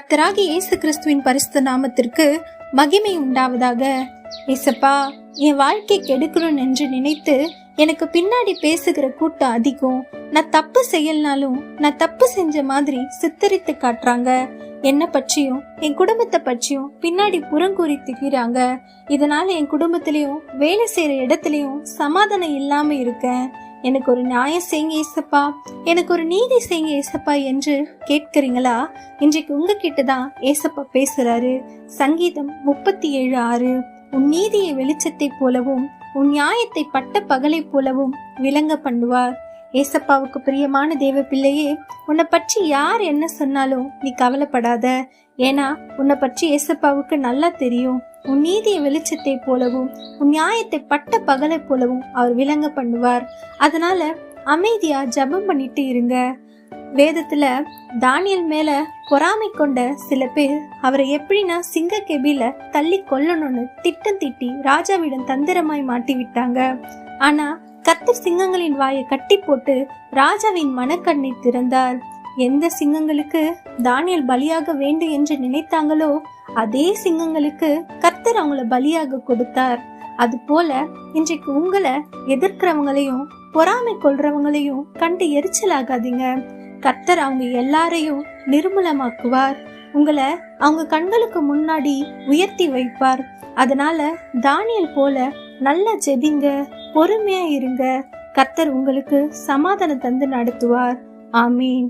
கர்த்தராகி இயேசு கிறிஸ்துவின் பரிசுத்த நாமத்திற்கு மகிமை உண்டாவதாக. ஏசப்பா என் வாழ்க்கை கெடுக்கணும் என்று நினைத்து எனக்கு பின்னாடி பேசுகிற கூட்டம் அதிகம். நான் தப்பு செய்யலனாலும் நான் தப்பு செஞ்ச மாதிரி சித்தரித்து காட்டுறாங்க. என்ன பற்றியும் என் குடும்பத்தை பற்றியும் பின்னாடி புறங்கூறி திகிறாங்க இதனால என் குடும்பத்திலயும் வேலை செய்யற இடத்துலயும் சமாதானம் இல்லாம இருக்கேன். எனக்கு ஒரு நியாயம் செய்யுங்க ஏசப்பா. எனக்கு ஒரு நீதி செய்யுங்க ஏசப்பா என்று கேட்கிறீங்களா? இன்றைக்கு உங்ககிட்ட தான் ஏசப்பா பேசுறாரு. சங்கீதம் முப்பத்தி ஏழு ஆறு. உன் நீதியை வெளிச்சத்தை போலவும் உன் நியாயத்தை பட்ட பகலை போலவும் விளங்க பண்ணுவார். ஏசப்பாவுக்கு பிரியமான தேவ பிள்ளையே உன்னை பற்றி யார் என்ன சொன்னாலும் நீ கவலைப்படாத. ஏன்னா உன்னை பற்றி ஏசப்பாவுக்கு நல்லா தெரியும். உன் நீதிய வெளிச்சத்தை போலவும் உன் நியாயத்தை பட்ட பகலை போலவும் அவர் விளங்க பண்ணுவார். அதனால அமைதியா ஜெபம் பண்ணிட்டு இருங்க. வேதத்துல தானியல் மேல பொறாமை கொண்ட சில பேர் அவரை எப்படின்னா சிங்க கெபில தள்ளி கொல்லணும்னு திட்டம் திட்டி ராஜாவிடம் தந்திரமாய் மாட்டி விட்டாங்க ஆனா கத்தர் சிங்கங்களின் வாயை கட்டி போட்டு ராஜாவின் மனக்கண்ணை திறந்தார். எந்த சிங்கங்களுக்கு தானியல் பலியாக வேண்டும் என்று நினைத்தாங்களோ அதே சிங்கங்களுக்கு கர்த்தர் அவங்கள பலியாக கொடுத்தார். அது போல இன்றைக்கு உங்களை எதிர்க்கிறவங்களையும் பொறாமை கொள்றவங்களையும் கண்டு எரிச்சலாகாதீங்க. கர்த்தர் அவங்க எல்லாரையும் நிர்மூலமாக்குவார். உங்களை அவங்க கண்களுக்கு முன்னாடி உயர்த்தி வைப்பார். அதனால தானியல் போல நல்லா ஜெபிங்க பொறுமையா இருங்க. கர்த்தர் உங்களுக்கு சமாதானம் தந்து நடத்துவார். ஆமீன்.